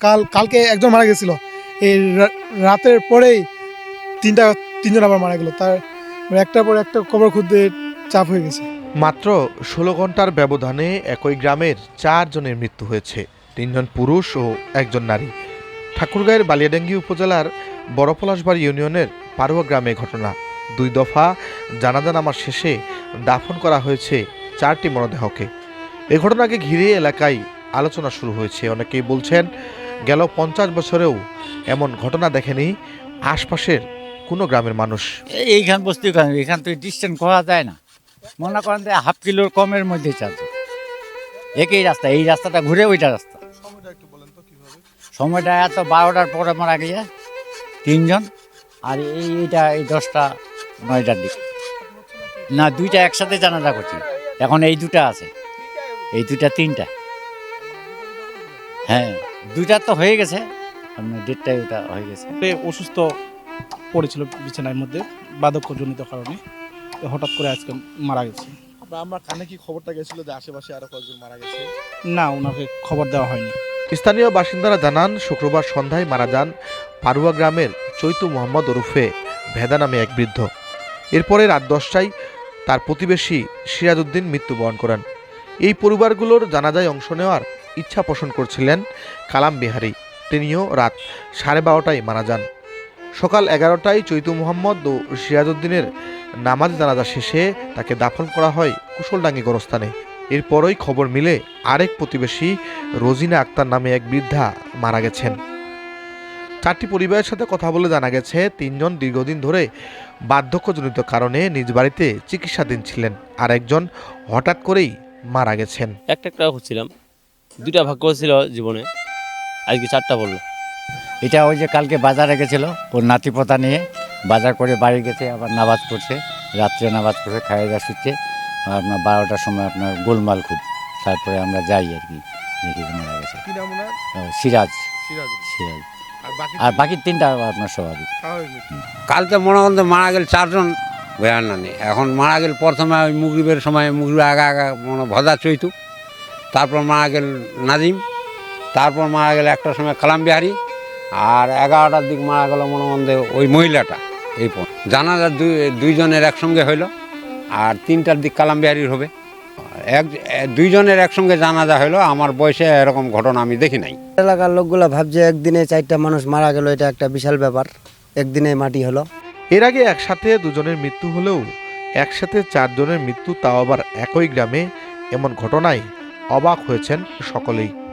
কাল, কালকে একজন মারা গেছিল। এই রাতের পরেই তিনটা, তিনজন আবার মারা গেল। তার মানে একটার পর একটা কবর খুঁজতে চাপ হয়ে গেছে। মাত্র ষোলো ঘণ্টার ব্যবধানে একই গ্রামের চারজনের মৃত্যু হয়েছে। তিনজন পুরুষ ও একজন নারী। ঠাকুরগাঁয়ের বালিয়াডাঙ্গি উপজেলার বড়পলাশবাড়ি ইউনিয়নের পারুয়া গ্রামে ঘটনা। দুই দফা জানাজা নামার শেষে দাফন করা হয়েছে চারটি মরদেহকে। এ ঘটনাকে ঘিরে এলাকায় আলোচনা শুরু হয়েছে। অনেকেই বলছেন গেল পঞ্চাশ বছরেও এমন ঘটনা দেখেনি আশপাশের কোনো গ্রামের মানুষ। এই- এইখান বস্তু এখান এখান থেকে ডিস্টেন্স করা যায় না। মনে করেন যে হাফ কিলোর কমের মধ্যে চালছে। একই রাস্তা এই রাস্তাটা ঘুরে ওইটা রাস্তা। সময়টা এত বারোটার পরে মারা গিয়ে তিনজন আর এই এইটা এই দশটা নয়টার দিকে। না দুইটা একসাথে জানাজা করছি। এখন এই দুটা আছে। এই দুটা তিনটা। হ্যাঁ। দুইটা তো হয়ে গেছে। আপনার ডেটটাই ওটা হয়ে গেছে। অসুস্থ পড়েছিল বিছানার মধ্যে বার্ধক্যজনিত কারণে। হঠাৎ করে আজকে মারা গেছে। আমরা কানে কি খবরটা গেছিল যে আশেপাশে আরও কয়েকজন মারা গেছে? না ওনাকে খবর দেওয়া হয়নি। স্থানীয় বাসিন্দারা জানান শুক্রবার সন্ধ্যায় মারা যান পারুয়া গ্রামের চৈতু মোহাম্মদ ওরফে ভেদা নামে এক বৃদ্ধ। এরপরে রাত দশটায় তার প্রতিবেশী সিরাজউদ্দিন মৃত্যুবরণ করেন। এই পরিবারগুলোর জানাজায় অংশ নেওয়ার ইচ্ছা পোষণ করছিলেন কালাম বিহারি। তিনিও রাত সাড়ে বারোটায় মারা যান। সকাল এগারোটায় চৈতু মোহাম্মদ ও সিরাজউদ্দিনের নামাজ জানাজা শেষে তাকে দাফন করা হয় কুশলডাঙ্গি গোরস্থানে। এরপরই খবর মিলে আরেক প্রতিবেশী রোজিনা আক্তার নামে এক বৃদ্ধা মারা গেছেন। চারটি পরিবারের সাথে কথা বলে জানা গেছে, তিনজন দীর্ঘদিন ধরে বার্ধক্যজনিত কারণে নিজ বাড়িতে চিকিৎসাধীন ছিলেন আর একজন হঠাৎ করেই মারা গেছেন। একটা একটা হচ্ছিলাম। দুইটা ভাগ্য ছিল জীবনে। আজকে চারটা পড়ল। এটা ওই যে কালকে বাজারে গেছিল ওর নাতিপোতা নিয়ে। বাজার করে বাড়ি গেছে আবার নামাজ পড়ছে। রাত্রে নামাজ পড়ে খাইয়ে যা শুচ্ছে আপনার বারোটার সময় আপনার গোলমাল খুব। তারপরে আমরা যাই আর কি দেখি মারা গেছে সিরাজ। সিরাজ। আর বাকি তিনটা আপনার স্বাভাবিক। কালকে মনে করেন মারা গেল চারজন বেয়ানানি এখন মারা গেল প্রথমে ওই মুগরিবের সময় মুগরিব আগা আগা মনে ভজা চৈতু। তারপর মারা গেল নাজিম তারপর মারা গেল একটার সময় কালাম বিহারি আর এগারোটার দিক মারা গেল মনে করেন যে ওই মহিলাটা এই পর জানাজা দুই দুইজনের একসঙ্গে হইল আর তিনটার দিক কালাম বিহারির হবে। এক দুইজনের একসঙ্গে জানাজা হইল আমার বয়সে এরকম ঘটনা আমি দেখি নাই। এলাকার লোকগুলো ভাবছে একদিনে চারটা মানুষ মারা গেল এটা একটা বিশাল ব্যাপার। একদিনে মাটি হলো। এর আগে একসাথে দুজনের মৃত্যু হলেও একসাথে চারজনের মৃত্যু তাও আবার একই গ্রামে এমন ঘটনায় অবাক হয়েছেন সকলেই।